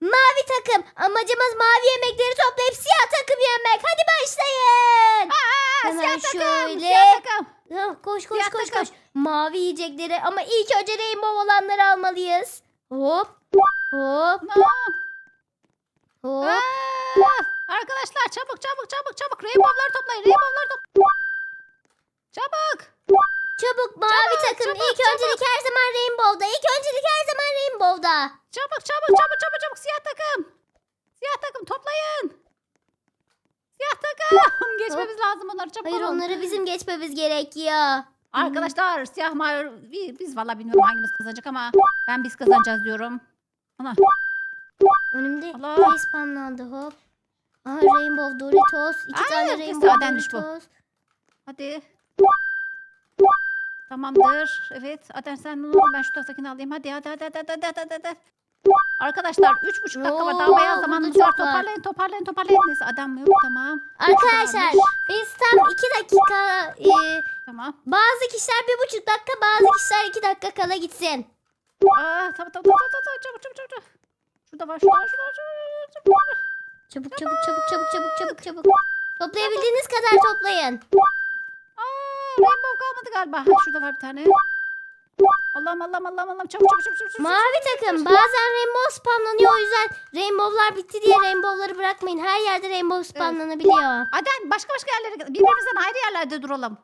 Mavi takım. Amacımız mavi yemekleri toplayıp siyah takım yemek. Hadi başlayın. Aa, Hemen siyah takım. şöyle. Siyah takım. Ah, Koş koş Siyah koş takım. koş. Mavi yiyecekleri ama ilk önce rainbow olanları almalıyız. Hop. Hop. Hop. aa. Arkadaşlar çabuk çabuk çabuk çabuk. Rainbow'ları toplayın. Rainbow'ları toplayın. Çabuk. Çabuk mavi Çabuk, takım. çabuk, ilk çabuk. öncelik her zaman rainbow'da. İlk öncelik her zaman rainbow'da. Çabuk çabuk çabuk çabuk çabuk. Siyah takım. Siyah takım toplayın. Siyah takım. Geçmemiz lazım onları çabuk Hayır olun. onları bizim geçmemiz gerekiyor. Arkadaşlar siyah mavi bi- biz valla bilmiyorum hangimiz kazanacak ama ben biz kazanacağız diyorum. Ana Önümde Allah. şey spamlandı hop. Aha rainbow Doritos. iki Hayır, tane rainbow bu. Doritos. hadi. Tamamdır. Evet. Aden sen bunu ben şu taraftakini alayım. Hadi hadi hadi hadi hadi hadi hadi. Arkadaşlar üç buçuk dakika var. Daha Oo, bayağı burada zamanımız çok var. var. Toparlayın toparlayın toparlayın. Neyse adam yok tamam. Arkadaşlar varmış. biz tam iki dakika e, Tamam. bazı kişiler bir buçuk dakika bazı kişiler iki dakika kala gitsin. Aa, tamam tamam tamam tamam tamam. Çabuk çabuk çabuk. çabuk. Şurada var şurada var şurada var. şurada var. Çabuk çabuk çabuk çabuk çabuk çabuk çabuk. Toplayabildiğiniz kadar toplayın. Rainbow kalmadı galiba. Ha, şurada var bir tane. Allah'ım Allah'ım Allah'ım Allah'ım çabuk çabuk çabuk çabuk. Mavi takım bazen rainbow spamlanıyor o yüzden rainbowlar bitti diye rainbowları bırakmayın. Her yerde rainbow spamlanabiliyor. Aden başka başka yerlere birbirimizden ayrı yerlerde duralım.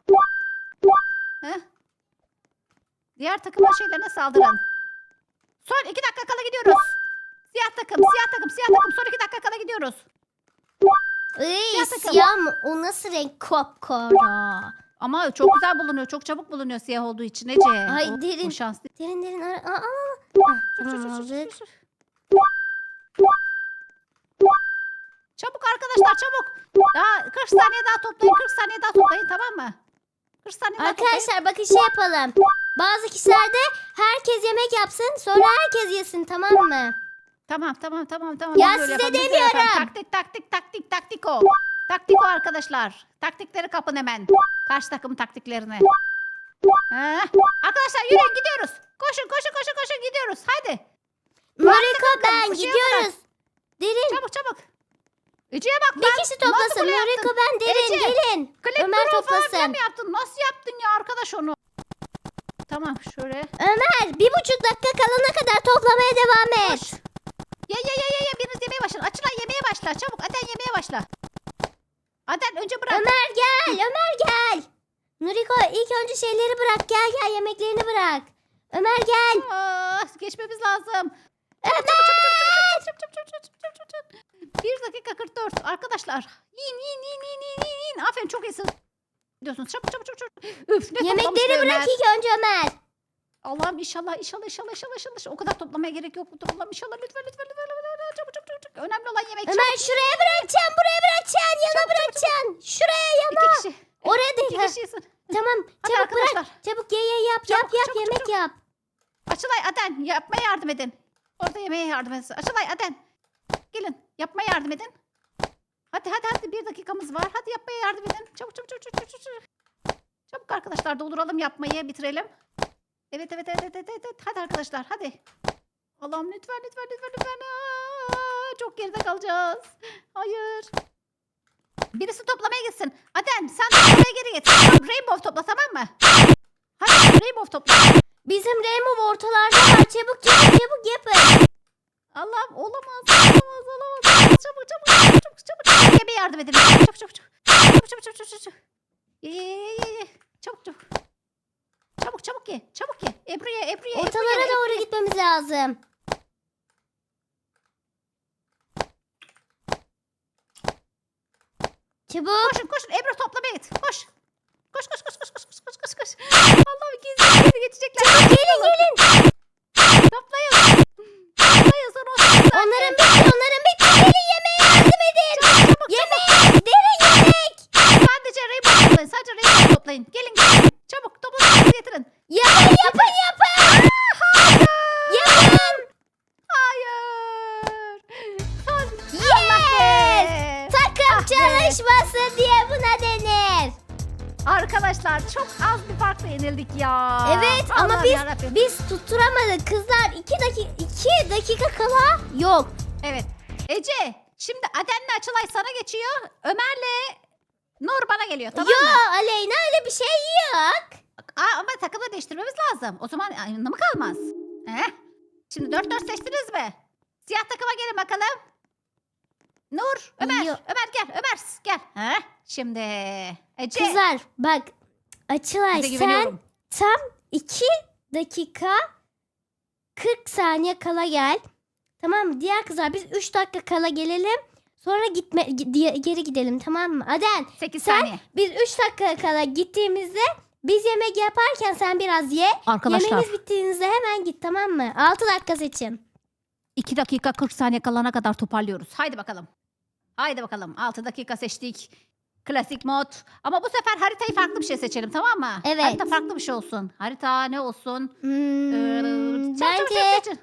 He? Diğer takımın şeylerine saldırın. Son iki dakika kala gidiyoruz. Siyah takım, siyah takım, siyah takım. Son iki dakika kala gidiyoruz. Iy, Siyah siyah mı? O nasıl renk kopkara? Ama çok güzel bulunuyor. Çok çabuk bulunuyor siyah olduğu için Ece. Ay, O- derin. O şanslı. Derin derin. Aa, aa, aa. Ah, tamam aldık. Çabuk arkadaşlar çabuk. Daha 40 saniye daha toplayın. 40 saniye daha toplayın tamam mı? 40 saniye daha toplayın. Arkadaşlar bakın şey yapalım. Bazı kişilerde herkes yemek yapsın sonra herkes yesin tamam mı? Tamam tamam tamam tamam. Ya size demiyorum. Taktik taktik taktik taktik o. Taktik o arkadaşlar. Taktikleri kapın hemen. Karşı takım taktiklerini. Ha? Arkadaşlar yürüyün gidiyoruz. Koşun koşun koşun koşun gidiyoruz. Haydi. Takım ben gidiyoruz. Derin Çabuk çabuk. Ece'ye bak bir kişi toplasın. Noriko ben derin Ece, gelin. Clip Ömer toplasın. mı yaptın? Nasıl yaptın ya arkadaş onu? Tamam şöyle. Ömer bir buçuk dakika kalana kadar toplamaya devam et. Koş. Ye ye ye ye. Biriniz yemeye başlayın. Açılay yemeye başla. Çabuk Aden yemeye başla. Aden önce bırak. Ömer gel Ömer gel. Noriko ilk önce şeyleri bırak gel gel yemeklerini bırak. Ömer gel. Aa, geçmemiz lazım. Ömer. Çabuk, çabuk, çabuk, çabuk, çabuk, çabuk, çabuk. 1 dakika 44 arkadaşlar. Yiyin yiyin yiyin yiyin yiyin yiyin. Aferin çok iyisin. Diyorsunuz çabuk çabuk çabuk çabuk. Üf ne Yemekleri bırak Ömer. ilk önce Ömer. Allah'ım inşallah inşallah inşallah inşallah inşallah. O kadar toplamaya gerek yok toplam inşallah lütfen lütfen lütfen. lütfen. Çabuk çabuk çabuk. çabuk. Önemli olan yemek. Ömer şuraya bırakacaksın buraya bırakacaksın yana bırakacaksın. Şuraya yana. İki kişi. Kişisin. Tamam Hadi çabuk bırak. arkadaşlar. Çabuk ye ye yap yap Çabuk, yap çabuk, yemek çabuk. yap. Açılay Aden yapmaya yardım edin. Orada yemeğe yardım edin. Açılay Aden. Gelin yapmaya yardım edin. Hadi hadi hadi bir dakikamız var. Hadi yapmaya yardım edin. Çabuk çabuk çabuk çabuk çabuk. çabuk. Çabuk arkadaşlar dolduralım yapmayı bitirelim. Evet evet evet evet evet. evet. Hadi arkadaşlar hadi. Allah'ım lütfen lütfen lütfen lütfen. Aa, çok geride kalacağız. Hayır. Birisi toplamaya gitsin. Aden sen toplamaya geri git. Tamam, Rainbow topla tamam mı? Hadi Rainbow topla. Bizim Rainbow ortalarda var. Çabuk çabuk çabuk yapın. Allah'ım olamaz, olamaz, olamaz. Çabuk, çabuk, çabuk, çabuk, çabuk, çabuk. Yemeğe yardım edin. Çabuk, çabuk, çabuk. Çabuk, çabuk, çabuk, çabuk, çabuk. Ye, ye, ye, ye. Çabuk, çabuk. Çabuk, çabuk ye, çabuk ye. Ebru ye, Ebru Ortalara doğru Ebru ye. gitmemiz lazım. Çabuk. Koşun, koşun. Ebru toplamaya git. Koş. Koş, koş, koş, koş, koş, koş, koş, koş, koş. Allah'ım gizli gizli geçecekler. Gelin gelin. Toplayın. Toplayın sonra o Onların bitti onların bitti. Gelin yemeğe yardım edin. Çabuk, Yemek. Derin yemek. Sadece Rainbow toplayın. Sadece Rainbow toplayın. Gelin, gelin. Çabuk, toplayın, getirin. Yapın yapın yapın. Be. çalışması diye buna denir. Arkadaşlar çok az bir farkla yenildik ya. Evet ama Allah'ım biz yarabbim. biz tutturamadık kızlar. 2 dakika 2 dakika kala yok. Evet. Ece şimdi Aden'le Açılay sana geçiyor. Ömer'le Nur bana geliyor tamam Yo mı? Aleyna öyle bir şey yok. Aa, ama takımı değiştirmemiz lazım. O zaman aynı mı kalmaz? Heh. Şimdi dört dört seçtiniz mi? Siyah takıma gelin bakalım. Nur, Ömer, Yok. Ömer gel, Ömer gel. Heh. Şimdi Ece. Kızlar bak Açılay size sen güveniyorum. tam 2 dakika 40 saniye kala gel. Tamam mı? Diğer kızlar biz 3 dakika kala gelelim. Sonra gitme gi- diye- geri gidelim tamam mı? Aden 8 sen- saniye. biz 3 dakika kala gittiğimizde biz yemek yaparken sen biraz ye. Arkadaşlar Yemeğiniz bittiğinizde hemen git tamam mı? 6 dakika seçin. 2 dakika 40 saniye kalana kadar toparlıyoruz. Haydi bakalım. Haydi bakalım. 6 dakika seçtik. Klasik mod. Ama bu sefer haritayı farklı bir şey seçelim tamam mı? Evet. Harita farklı bir şey olsun. Harita ne olsun? Hmm, Ee, çabuk, çabuk, bence çabuk seçin.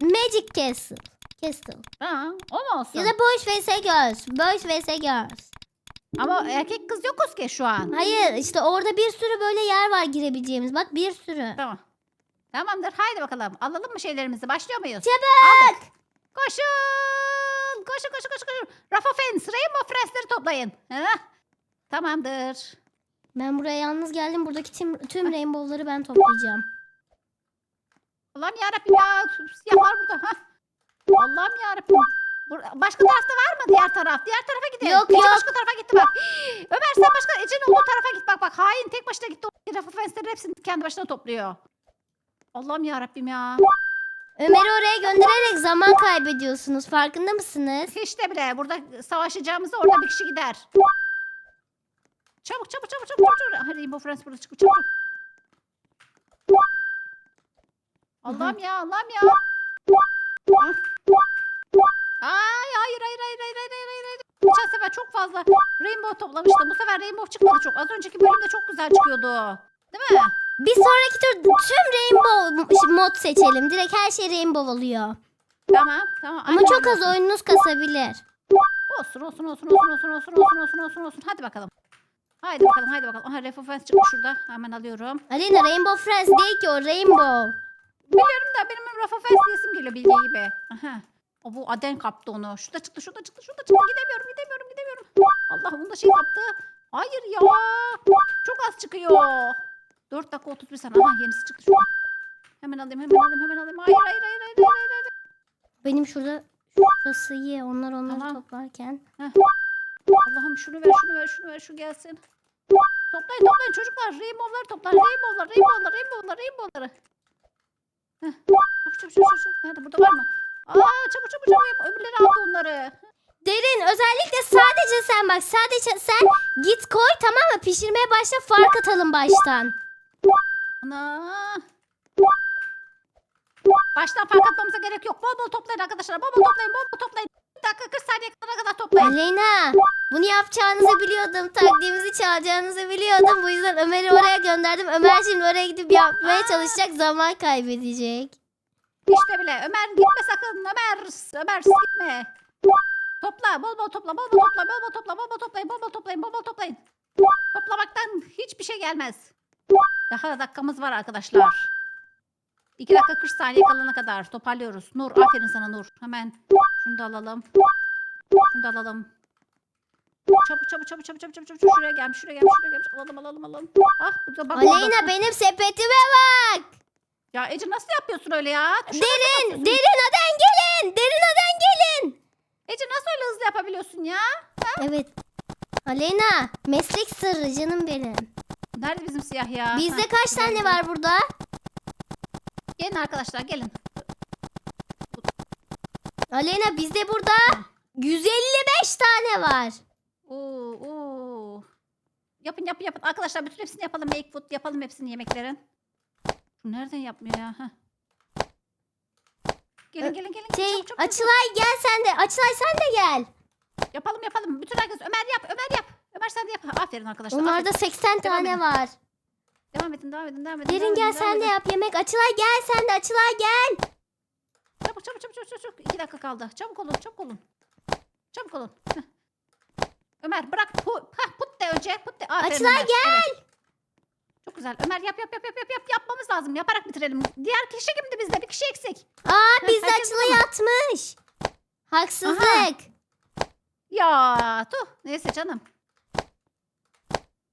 Magic Castle. Castle. Ha, o mu olsun? Ya da Boş vs Girls. Boş vs Girls. Ama erkek kız yokuz ki şu an. Hayır işte orada bir sürü böyle yer var girebileceğimiz. Bak bir sürü. Tamam. Tamamdır. Haydi bakalım. Alalım mı şeylerimizi? Başlıyor muyuz? Çabuk. Aldık. Koşun. Koşun koşun koşun. koşun. Rafa Fence, Rainbow Friends'leri toplayın. Heh. Tamamdır. Ben buraya yalnız geldim. Buradaki tüm, tüm rainbow'ları ben toplayacağım. Allah'ım yarabbim ya. Siyahlar burada. Hah. Allah'ım yarabbim. Bur- Başka tarafta var mı diğer taraf? Diğer tarafa gidelim. Yok, Ece yok. başka tarafa gitti bak. Ömer sen başka Ece'nin olduğu tarafa git bak bak. Hain tek başına gitti. O Rafa Fence'lerin hepsini kendi başına topluyor. Allah'ım yarabbim ya. Ömer'i oraya göndererek zaman kaybediyorsunuz. Farkında mısınız? Hiç de bile burada savaşacağımızda orada bir kişi gider. Çabuk çabuk çabuk çabuk çabuk. Hadi Rainbow Friends burada çıkıyor çabuk. Allah'ım ya Allah'ım ya. Hah. Ay hayır hayır hayır hayır hayır hayır hayır. Geçen sefer çok fazla Rainbow toplamıştım. Bu sefer Rainbow çıkmadı çok. Az önceki bölümde çok güzel çıkıyordu. Değil mi? Bir sonraki tur tüm rainbow mod seçelim. Direkt her şey rainbow oluyor. Tamam tamam. Ama Aynen çok az oyununuz kasabilir. Olsun olsun olsun olsun olsun olsun olsun olsun olsun olsun. Hadi bakalım. Haydi bakalım haydi bakalım. Aha Refo Fence çıkmış şurada. Hemen alıyorum. Alena Rainbow Friends değil ki o rainbow. Biliyorum da benim Rafa Fence diyesim geliyor bildiği gibi. Aha. O bu Aden kaptı onu. Şurada çıktı şurada çıktı şurada çıktı. Gidemiyorum gidemiyorum gidemiyorum. Allah bunu da şey kaptı. Hayır ya. Çok az çıkıyor. 4 dakika 31 saniye. Aha yenisi çıktı şurada. Hemen alayım hemen alayım hemen alayım. Hayır hayır hayır hayır hayır. hayır. Benim şurada şurası iyi. Onlar onları Tamam. toplarken. Allah'ım şunu ver şunu ver şunu ver şu gelsin. Toplayın toplayın çocuklar. Rainbow'ları toplar. Rainbow'lar rainbow'lar rainbow'lar rainbow'ları. Heh. Çabuk çabuk çabuk çabuk. Nerede burada var mı? Aa çabuk çabuk çabuk yap. Öbürleri aldı onları. Derin özellikle sadece sen bak. Sadece sen git koy tamam mı? Pişirmeye başla fark atalım baştan. Ana. Baştan fark atmamıza gerek yok. Bol bol toplayın arkadaşlar. Bol bol toplayın. Bol bol toplayın. Bir dakika 40 saniye kadar kadar toplayın. Aleyna bunu yapacağınızı biliyordum. Taktiğimizi çalacağınızı biliyordum. Bu yüzden Ömer'i oraya gönderdim. Ömer şimdi oraya gidip yapmaya Aa. çalışacak. Zaman kaybedecek. İşte bile. Ömer gitme sakın. Ömer. Ömer gitme. Topla. Bol bol topla. Bol bol topla. Bol bol topla. Bol bol toplayın. Bol bol toplayın. Bol bol toplayın. Toplamaktan hiçbir şey gelmez. Daha dakikamız var arkadaşlar. 2 dakika 40 saniye kalana kadar toparlıyoruz. Nur aferin sana Nur. Hemen şunu da alalım. Şunu da alalım. Çabuk çabuk çabuk çabuk çabuk çabuk çabuk. Şuraya gelmiş şuraya gelmiş şuraya gelmiş. Alalım alalım alalım. Ah burada bak. Aleyna benim sepetime bak. Ya Ece nasıl yapıyorsun öyle ya? Tuşa Derin, derin aden gelin. Derin aden gelin. Ece nasıl öyle hızlı yapabiliyorsun ya? Evet. Aleyna meslek sırrı canım benim. Nerede bizim siyah ya? Bizde Ha, kaç tane var burada? Gelin arkadaşlar gelin. Aleyna bizde burada 155 tane var. Oo, oo. Yapın yapın yapın. Arkadaşlar bütün hepsini yapalım. Make food yapalım hepsini yemeklerin. Şu nereden yapmıyor ya? Heh. Gelin gelin gelin. Şey Çabuk, çabuk, çabuk. Açılay gel sen de. Açılay sen de gel. Yapalım yapalım. Bütün herkes Ömer yap. Ömer yap. Ömer sen de yap. Aferin arkadaşlar. Onlarda aferin. 80 Devam tane edin. var. Devam edin devam edin devam edin. Derin devam gel edin, sen de edin. yap yemek. Açılay gel sen de. Açılay gel. Çabuk çabuk çabuk çabuk çabuk. İki dakika kaldı. Çabuk olun çabuk olun. Çabuk olun. Heh. Ömer bırak. Pu, heh, put de önce. Put de. Aferin Açılay Ömer. Evet. Çok güzel. Ömer yap yap yap yap yap yap. Yapmamız lazım. Yaparak bitirelim. Diğer kişi kimdi bizde? Bir kişi eksik. Aa bizde herkes Açılay atmış. Haksızlık. Ya tuh. Neyse canım.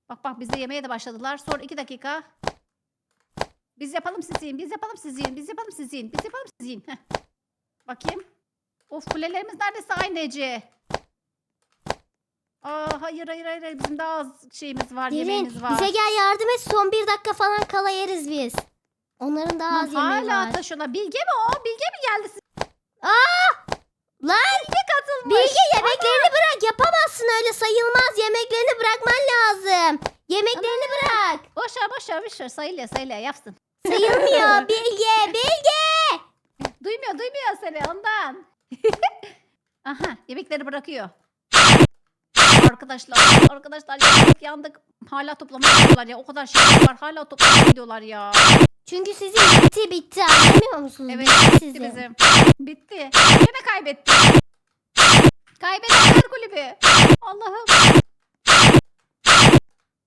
Bak bak bizi yemeye de başladılar. Sonra iki dakika. Biz yapalım siz yiyin. Biz yapalım siz yiyin. Biz yapalım siz yiyin. Biz yapalım siz yiyin. Heh. Bakayım. Of kulelerimiz neredeyse aynı Ece. Aa, hayır hayır hayır. hayır. Bizim daha az şeyimiz var. Derin yemeğimiz var. bize gel yardım et. Son bir dakika falan kala yeriz biz. Onların daha az yemeği hala var. taşıyorlar. Bilge mi o? Bilge mi geldi? siz- Lan Bilge katılmış. Bilge yemeklerini. Yapamazsın öyle sayılmaz. Yemeklerini bırakman lazım. Yemeklerini bırak. Boş ver boş ver boş ver. Sayılıyor sayılıyor. Yapsın. Sayılmıyor Bilge. Bilge. Duymuyor duymuyor seni ondan. Aha yemekleri bırakıyor. Arkadaşlar arkadaşlar yandık yandık. Hala toplamaya gidiyorlar ya. O kadar şey var. Hala toplamaya gidiyorlar ya. Çünkü sizin bitti bitti anlamıyor musunuz? Evet bitti bitti sizin. bizim. Bitti. Yine kaybettik. Kaybettiler kulübü. Allah'ım.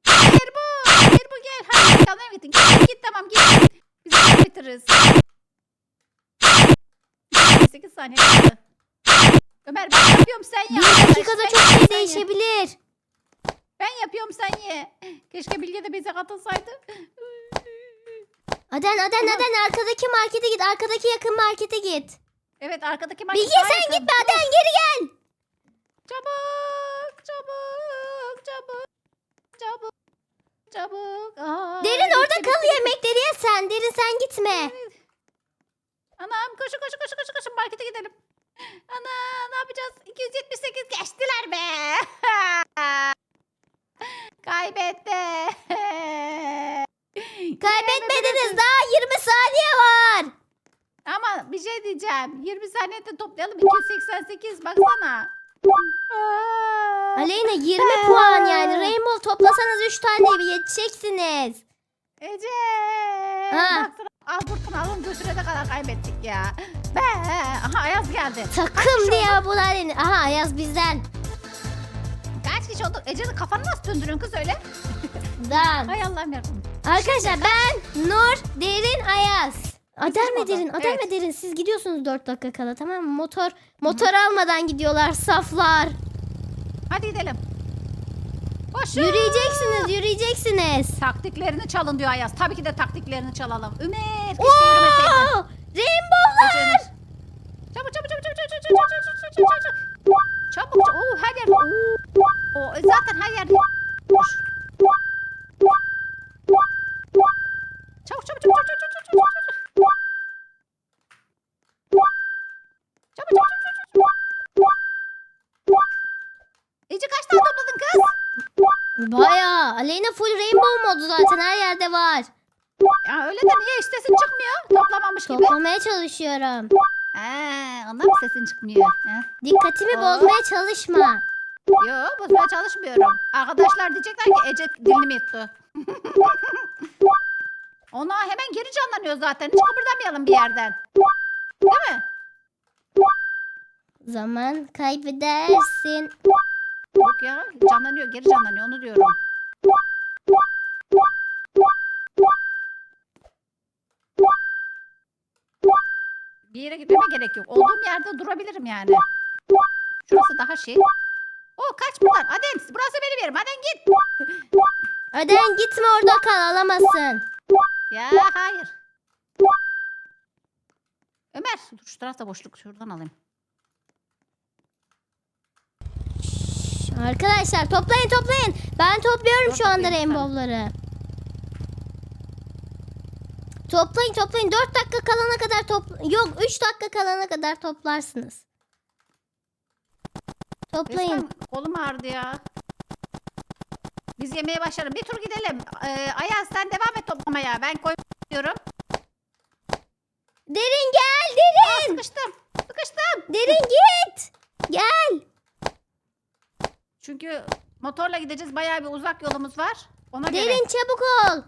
Erbu. Erbu gel. Hadi kalmaya gittin. Git, git tamam git. Biz bitiririz. 8 saniye kaldı. Ömer ben yapıyorum sen Bir yap. dakikada çok şey ye. değişebilir. Ben yapıyorum sen ye. Keşke Bilge de bize katılsaydı. Aden Aden Aden arkadaki markete git. Arkadaki yakın markete git. Evet arkadaki market Bilge sen gitme Aden geri gel. Çabuk, çabuk, çabuk, çabuk, çabuk. Aa, Derin orada bitti, kal bitti, yemekleri ye sen. Derin sen gitme. Anam koşu koşu koşu koşu koşu markete gidelim. Ana ne yapacağız? 278 geçtiler be. Kaybetti. Kaybetmediniz daha 20 saniye var. Ama bir şey diyeceğim. 20 saniyede toplayalım 288 baksana. Aleyna 20 puan yani. Rainbow toplasanız 3 tane yetişeceksiniz. Ece. Ha. Baksana az buradan alın götürene kadar kaybettik ya. Be. Aha Ayaz geldi. Takım diye bu da Aha Ayaz bizden. Kaç kişi olduk? Ece'nin kafanı nasıl döndürüyorsun kız öyle? Dan. Hay Allah'ım yarabbim. Arkadaşlar ben Nur, Derin, Ayaz. Aden oldu. ve Derin, Aden Evet. ve Derin siz gidiyorsunuz 4 dakika kala tamam mı? Motor motor almadan gidiyorlar saflar. Hadi gidelim. Koşun. Yürüyeceksiniz, yürüyeceksiniz. Taktiklerini çalın diyor Ayaz. Tabii ki de taktiklerini çalalım. Ümer keşke yürümeseydin. Oo! Rainbow'lar. Ece'nin. Çabuk çabuk çabuk çabuk çabuk çabuk çabuk çabuk çabuk çabuk çabuk. Çabuk çabuk. Oo, her yerde. Oo. Oo, e, zaten her yerde. Koş. Çabuk çabuk çabuk çabuk çabuk çabuk. Ece kaç tane topladın kız? Bayağı. Aleyna full rainbow modu zaten her yerde var. Ya öyle de niye hiç sesin çıkmıyor? Toplamamış gibi. Toplamaya çalışıyorum. Ee, ondan mı sesin çıkmıyor? He? Dikkatimi Aa. bozmaya çalışma. Yo bozmaya çalışmıyorum. Arkadaşlar diyecekler ki Ece dilini yuttu? Ona hemen geri canlanıyor zaten. Hiç kıpırdamayalım bir yerden. Değil mi? Zaman kaybedersin. Yok ya canlanıyor geri canlanıyor onu diyorum. Bir yere gitmeme gerek yok. Olduğum yerde durabilirim yani. Şurası daha şey. O kaç buradan. Aden burası benim yerim. Aden git. Aden gitme orada kal alamazsın. Ya hayır. Ömer dur şu tarafta boşluk şuradan alayım. Arkadaşlar toplayın toplayın. Ben topluyorum şu anda rainbow'ları. Toplayın toplayın. 4 dakika kalana kadar topla... Yok 3 dakika kalana kadar toplarsınız. Toplayın. Resmen kolum ağrıdı ya. Biz yemeğe başlayalım. Bir tur gidelim. Ee, Ayaz sen devam et toplamaya. Ben koyuyorum. Derin gel Aa, derin. sıkıştım. Sıkıştım. Derin git. Gel. Çünkü motorla gideceğiz. Bayağı bir uzak yolumuz var. Ona göre. Derin çabuk ol.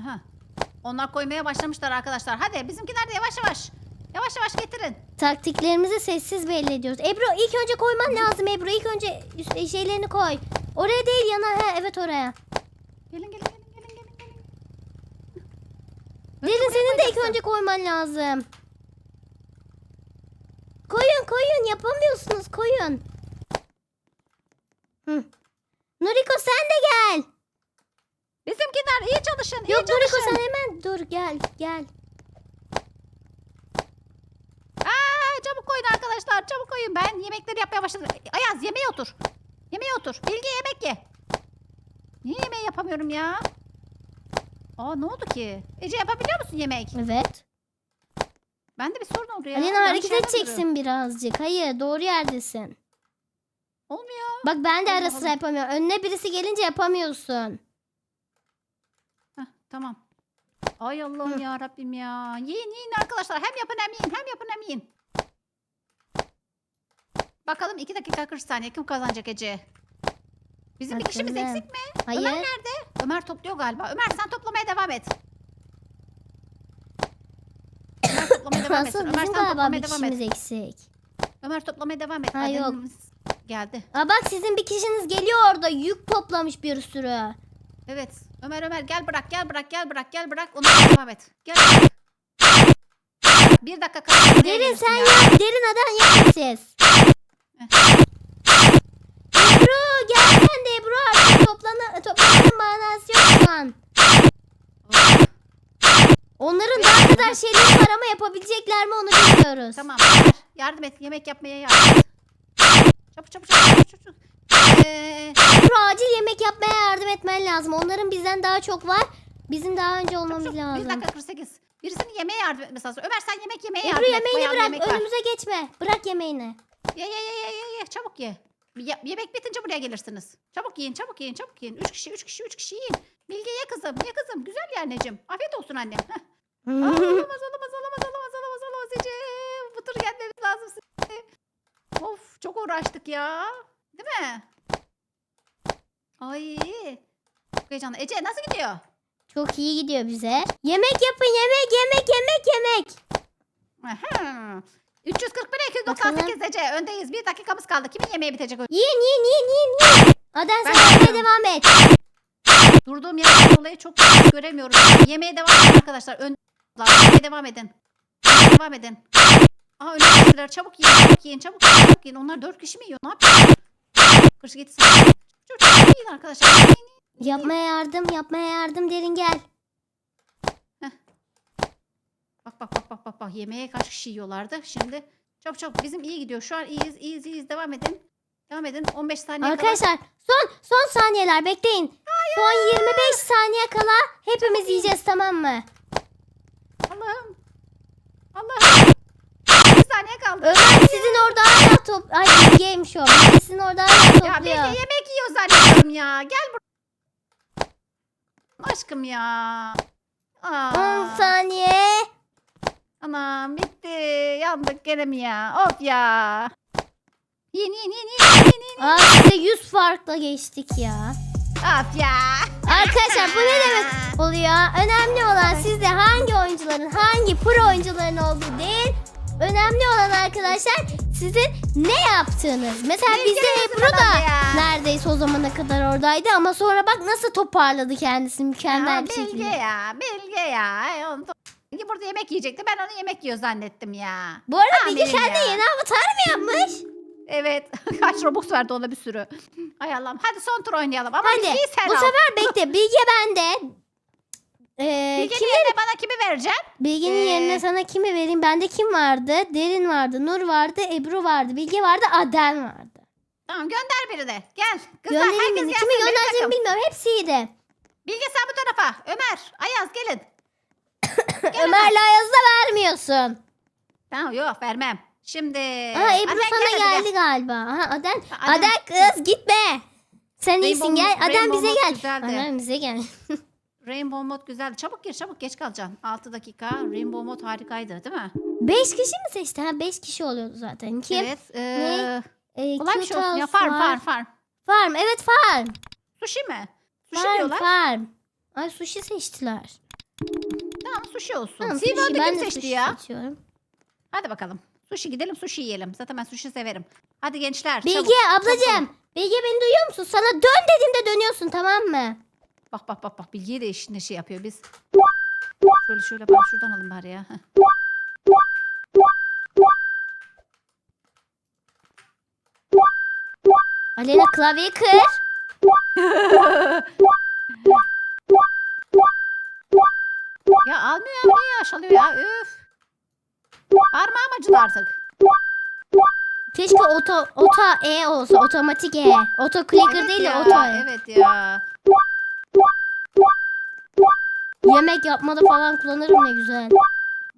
Aha. Onlar koymaya başlamışlar arkadaşlar. Hadi bizimkiler de yavaş yavaş. Yavaş yavaş getirin. Taktiklerimizi sessiz belli ediyoruz. Ebru ilk önce koyman lazım Ebru. İlk önce üst- şeylerini koy. Oraya değil yana. Ha, evet oraya. Gelin gelin gelin gelin gelin. gelin. Derin senin de ilk koyacaksın. önce koyman lazım. Koyun yapamıyorsunuz koyun. Hı. Nuriko sen de gel. Bizimkiler iyi çalışın. iyi Yok Nuriko çalışın. sen hemen dur gel gel. Aa, çabuk koyun arkadaşlar. Çabuk koyun. Ben yemekleri yapmaya başladım. Ayaz yemeğe otur. Yemeğe otur. Bilge yemek ye. Niye yemeği yapamıyorum ya? Aa ne oldu ki? Ece yapabiliyor musun yemek? Evet. Bende bir sorun. Alena Yanlış hareket yerden edeceksin birazcık. Hayır doğru yerdesin. Olmuyor. Bak ben de Allah ara sıra Allah. yapamıyorum. Önüne birisi gelince yapamıyorsun. Heh, tamam. Ay Allah'ım Hı. ya Rabbim ya. Yiyin yiyin arkadaşlar. Hem yapın hem yiyin. Hem yapın hem yiyin. Bakalım 2 dakika 40 saniye kim kazanacak Ece? Bizim bir kişimiz Bakalım. eksik mi? Hayır. Ömer nerede? Ömer topluyor galiba. Ömer sen toplamaya devam et. Ömer toplamaya devam et. Ömer sen galiba bir toplamaya devam et. eksik. Ömer toplamaya devam et. Ha, yok. Geldi. Aa bak sizin bir kişiniz geliyor orada. Yük toplamış bir sürü. Evet. Ömer Ömer gel bırak gel bırak gel bırak gel bırak. Ona devam et. Gel bırak. Bir dakika buraya Derin sen ya. yap. Derin adan yapın siz. Ebru gel sen de Ebru artık toplana, toplamanın manası yok şu an. Onların daha kadar şeyleri var ama yapabilecekler mi onu bilmiyoruz. Tamam. Ömer, yardım et. Yemek yapmaya yardım et. Çabuk çabuk çabuk çabuk. çabuk. Ee, Ebru acil yemek yapmaya yardım etmen lazım. Onların bizden daha çok var. Bizim daha önce olmamız çabuk, lazım. Bir dakika 48. Birisinin yemeğe yardım etmesi lazım. Ömer sen yemek yemeye yardım et. yemeğini Bayağı bırak. yemek var. Önümüze geçme. Bırak yemeğini. Ye ye ye ye ye ye. Çabuk ye. Ye- yemek bitince buraya gelirsiniz. Çabuk yiyin çabuk yiyin çabuk yiyin. Üç kişi üç kişi üç kişi yiyin. Bilge ye kızım ye kızım. Güzel ye anneciğim. Afiyet olsun annem. Heh. Aa, olamaz olamaz olamaz olamaz olamaz olamaz Ece. Bu tür yenmeniz lazım size. Of çok uğraştık ya. Değil mi? Ay. Çok heyecanlı. Ece nasıl gidiyor? Çok iyi gidiyor bize. Yemek yapın yemek yemek yemek yemek. Aha. 341 298 Ece öndeyiz. Bir dakikamız kaldı. Kimin yemeği bitecek? Yiyin yiyin yiyin yiyin yiyin. Aden sen Ben devam et. Durduğum yerden dolayı çok göremiyorum. Yemeğe devam edin arkadaşlar. Ön... Yemeğe devam edin. Devam edin. Aha öne geçtiler. Çabuk yiyin, çabuk yiyin, çabuk yiyin, çabuk yiyin. Onlar dört kişi mi yiyor? Ne yapıyor? 47 saniye. Çabuk çabuk yiyin arkadaşlar. Yiyin, yiyin, yiyin. Yapmaya yardım yapmaya yardım derin gel. Bak bak bak bak bak bak. Yemeğe kaç kişi yiyorlardı? Şimdi çabuk çabuk. Bizim iyi gidiyor. Şu an iyiyiz, iyiyiz, iyiyiz. Devam edin. Devam edin. 15 saniye. Arkadaşlar son son saniyeler bekleyin. Son 25 saniye kala hepimiz yiyeceğiz tamam mı? Allah'ım. Bir saniye kaldı. Ömer sizin orada hala top... Ay bilgeymiş o. Sizin orada hala Ya topluyor. Bilge yemek yiyor zannediyorum ya. Gel buraya. Aşkım ya. Aa. 10 saniye. Anam bitti. Yandık gene mi ya? Of ya. Yiyin yiyin yiyin yiyin yiyin. Aa size 100 farkla geçtik ya. Of ya. Arkadaşlar bu ne demek oluyor? Önemli olan sizde hangi oyuncuların hangi pro oyuncuların olduğu değil. Önemli olan arkadaşlar sizin ne yaptığınız. Mesela Bilge bizde de Ebru da ya. neredeyse o zamana kadar oradaydı ama sonra bak nasıl toparladı kendisi mükemmel Ya, bir Bilge şekilde. ya. Bilge ya. Onu to- Bilge burada yemek yiyecekti. Ben onu yemek yiyor zannettim ya. Bu arada Bilge kendine ya. yeni avatar mı yapmış? Evet. Kaç Robux verdi ona bir sürü. Ay Allah'ım. Hadi son tur oynayalım. Ama Hadi Bilge'yi sen bu al. sefer bekle Bilge bende. Ee, Bilge'nin kim- yerine bana kimi vereceksin? Bilge'nin Ee, yerine sana kimi vereyim? Bende kim vardı? Derin vardı, Nur vardı, Ebru vardı, Bilge vardı, Aden vardı. Tamam gönder birini. Gel. Kızlar Göndereyim herkes gelsin. Kimi benim göndereceğimi takım. bilmiyorum. Hepsi iyiydi. Bilge sen bu tarafa. Ömer, Ayaz gelin. Gel Ömer'le Ayaz'ı da vermiyorsun. Tamam yok vermem. Şimdi. Aha Ebru sana gel geldi galiba. Aha Aden. Aden- Aden kız gitme. Sen iyisin Rainbow gel. Mod- Aden Rainbow bize gel. güzeldi. Aden bize gel. Rainbow mod güzeldi. Çabuk gir çabuk geç kalacaksın. 6 dakika. Rainbow mod harikaydı değil mi? 5 kişi mi seçti? Ha 5 kişi oluyordu zaten. Kim? Evet. Ee, Ee, kolay bir şey olsun ya. Farm var. farm farm. Farm. Evet farm. Sushi mi? Sushi Farm diyorlar. farm. Ay sushi seçtiler. Tamam sushi olsun. Tamam, Ben kim seçti ya? seçiyorum. Hadi bakalım. Sushi gidelim sushi yiyelim. Zaten ben sushi severim. Hadi gençler Bilge çabuk. ablacığım. Bilge beni duyuyor musun? Sana dön dediğimde dönüyorsun tamam mı? Bak bak bak bak Bilge'yi de işinde şey yapıyor biz. Şöyle şöyle bak şuradan alın bari ya. Alena klavyeyi kır. ya almıyor ya niye aşalıyor ya üf. Parmağım acıdı artık. Keşke oto, oto E olsa. Otomatik E. Oto clicker Evet değil de ya, oto E. Evet ya. Yemek yapmada falan kullanırım ne güzel.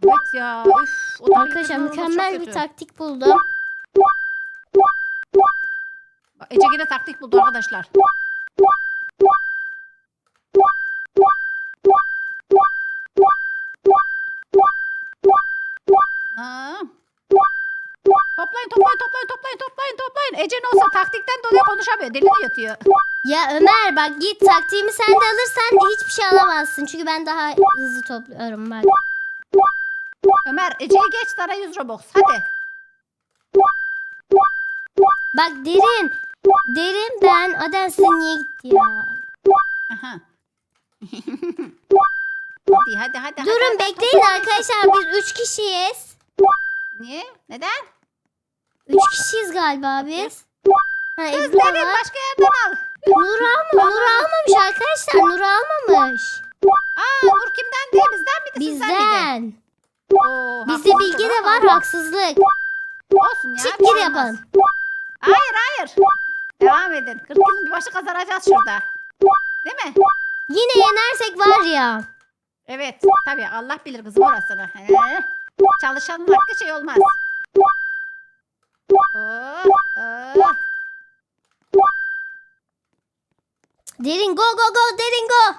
Evet ya üf. o Arkadaşlar mükemmel bir kötü. taktik buldum. Bak, Ece yine taktik buldu arkadaşlar. Aa. Toplayın toplayın toplayın toplayın toplayın toplayın. Ece ne olsa taktikten dolayı konuşamıyor. Delini yatıyor. Ya Ömer bak git taktiğimi sen de alırsan hiçbir şey alamazsın. Çünkü ben daha hızlı topluyorum bak. Ömer Ece'yi geç sana 100 Robux. Hadi. Bak derin. Derin ben. Aden sizin niye gitti ya? Aha. hadi hadi hadi. hadi, Durun hadi. bekleyin arkadaşlar biz 3 kişiyiz. Niye? Neden? 3 kişiyiz galiba biz. Ha, Kız Ebru var. başka yerden al. Nur alma, Nur almamış arkadaşlar. Nur almamış. Aa Nur kimden diye bizden miydi? Bizden. Oo, Bizde bilgi de var haksızlık. Olsun ya. Çık bir gir şey olmaz. yapalım. Hayır hayır. Devam edin. 40 yılın bir başı kazanacağız şurada. Değil mi? Yine yenersek var ya. Evet. Tabii Allah bilir kızım orasını. He. Çalışanın hakkı şey olmaz. Oh, oh. Derin go go go derin go.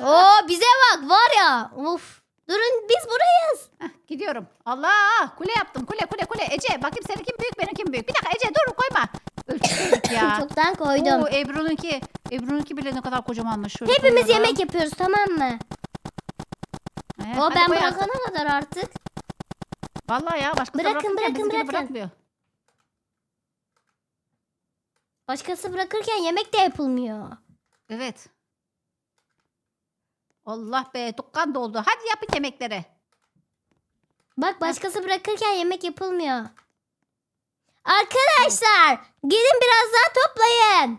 oh. Oo bize bak var ya. Uf. Durun biz burayız. Heh, gidiyorum. Allah kule yaptım. Kule kule kule. Ece bakayım senin kim büyük benim kim büyük. Bir dakika Ece dur koyma. Ölçtük ya. Çoktan koydum. Oo, Ebru'nunki. Ebru'nunki bile ne kadar kocamanmış. Şöyle Hepimiz koyalım. yemek yapıyoruz tamam mı? He, O hadi ben koy artık. bırakana kadar artık. Vallahi ya başkası Bırakın, bırakırken bırakın, bizimkini bırakın. bırakmıyor. Başkası bırakırken yemek de yapılmıyor. Evet. Allah be dukkan doldu. Hadi yapın yemekleri. Bak başkası bırakırken yemek yapılmıyor. Arkadaşlar gelin biraz daha toplayın.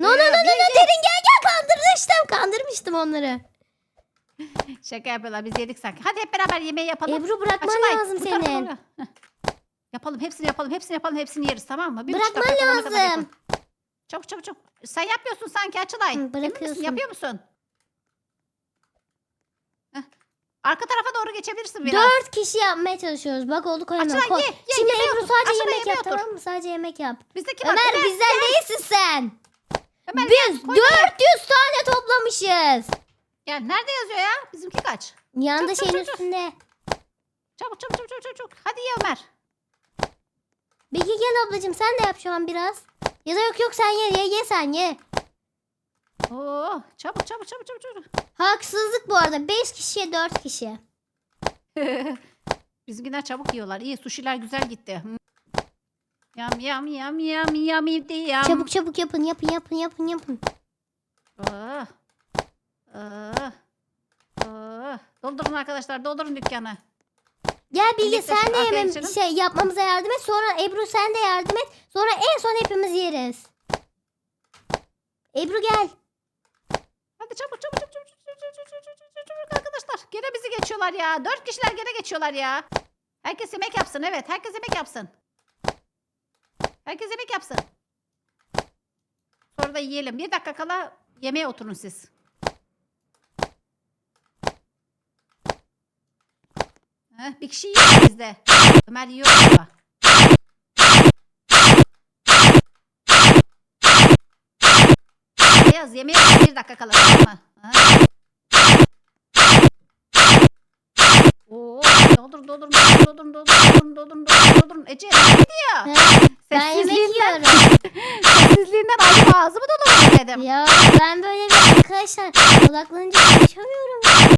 No no no no no derin gel gel kandırmıştım kandırmıştım onları. Şaka yapıyorlar biz yedik sanki. Hadi hep beraber yemeği yapalım. Ebru bırakman Açılay, lazım bu tarafa senin. doğru. Heh. Yapalım hepsini yapalım hepsini yapalım hepsini yeriz tamam mı? Bir buçuk Bırakman dakika kalana kadar lazım. Çabuk çabuk çabuk. Sen yapıyorsun sanki Açılay. Hı, Emin misin? bırakıyorsun. Yapıyor musun? Heh. Arka tarafa doğru geçebilirsin biraz. Dört kişi yapmaya çalışıyoruz. Bak oldu koyma. Açılay, ye, ye, Şimdi yemeğe Ebru otur. sadece Açılay, yemek yap otur. tamam mı? Sadece yemek yap. Bizdeki. Ömer Ömer, bizden değilsin sen. Ömer, Biz koy 400 tane toplamışız. Ya nerede yazıyor ya? Bizimki kaç? Yanında Çok, çok, şeyin çok, çok. üstünde. Çabuk çabuk çabuk çabuk çabuk, çabuk. Hadi ye Ömer. Bilgi gel ablacığım sen de yap şu an biraz. Ya da yok yok sen ye ye ye sen ye. Oo, çabuk çabuk çabuk çabuk çabuk. Haksızlık bu arada. 5 kişiye 4 kişi. Bizimkiler çabuk yiyorlar. İyi suşiler güzel gitti. Hı. Yam yam yam yam yam yam. Çabuk çabuk yapın yapın yapın yapın yapın. Ah. Ah. Ah. Doldurun arkadaşlar doldurun dükkanı. Gel Bilge Birlikte sen de yemem şey yapmamıza yardım et. Sonra Ebru sen de yardım et. Sonra en son hepimiz yeriz. Ebru gel. Hadi çabuk çabuk çabuk çabuk çabuk çabuk çabuk çabuk çabuk çabuk arkadaşlar. Gene bizi geçiyorlar ya. Dört kişiler gene geçiyorlar ya. Herkes yemek yapsın evet. Herkes yemek yapsın. Herkes yemek yapsın. Sonra da yiyelim. Bir dakika kala yemeğe oturun siz. Heh, bir kişi yiyor bizde. Ömer yiyor galiba. Beyaz yemeğe bir dakika kalır mı? Ha. Oo, doldurun doldurun doldurun doldurun doldurun doldurun doldurun Ece ne diyor? Ben yemek Sessizliğinden, yiyorum. sessizliğinden ağzımı dolanır dedim. Ya ben böyle bir arkadaşlar odaklanınca konuşamıyorum.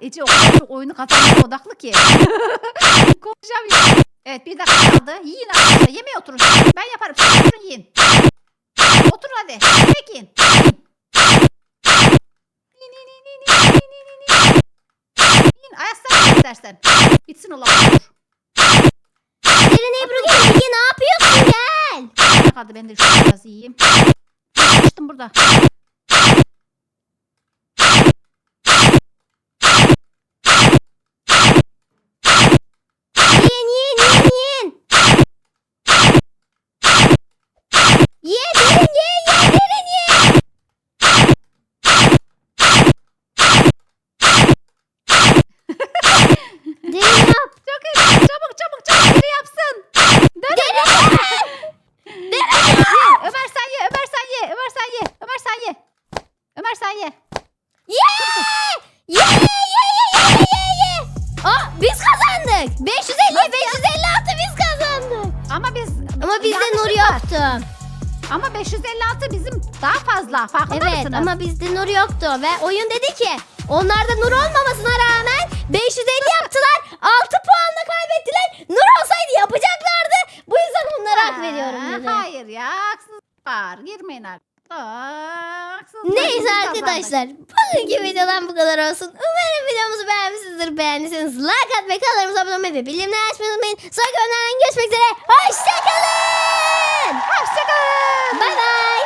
Ece o kadar çok oyunu kafasına odaklı ki. Konuşamıyorum. Evet bir dakika kaldı. Yiyin aslında. Yemeğe oturun. Ben yaparım. Oturun yiyin. Oturun hadi. Yemek yiyin. Yiyin. Ayaslan istersen. Bitsin olan olur. Gelin Ebru gel. Ne yapıyorsun gel. Ne kaldı ben de şunu biraz yiyeyim. Açtım burada. okulda. Farkında evet, mısınız? ama bizde nur yoktu ve oyun dedi ki onlarda nur olmamasına rağmen 550 yaptılar. 6 puanla kaybettiler. Nur olsaydı yapacaklardı. Bu yüzden onlara hak veriyorum dedi. Hayır ya haksız var. Girmeyin artık. Neyse arkadaşlar bugünkü videodan bu kadar olsun. Umarım videomuzu beğenmişsinizdir. Beğendiyseniz like atmayı, kanalımıza abone olmayı ve bildirimleri açmayı unutmayın. Sonraki önerilen görüşmek üzere. Hoşçakalın. Hoşçakalın. Bay bay.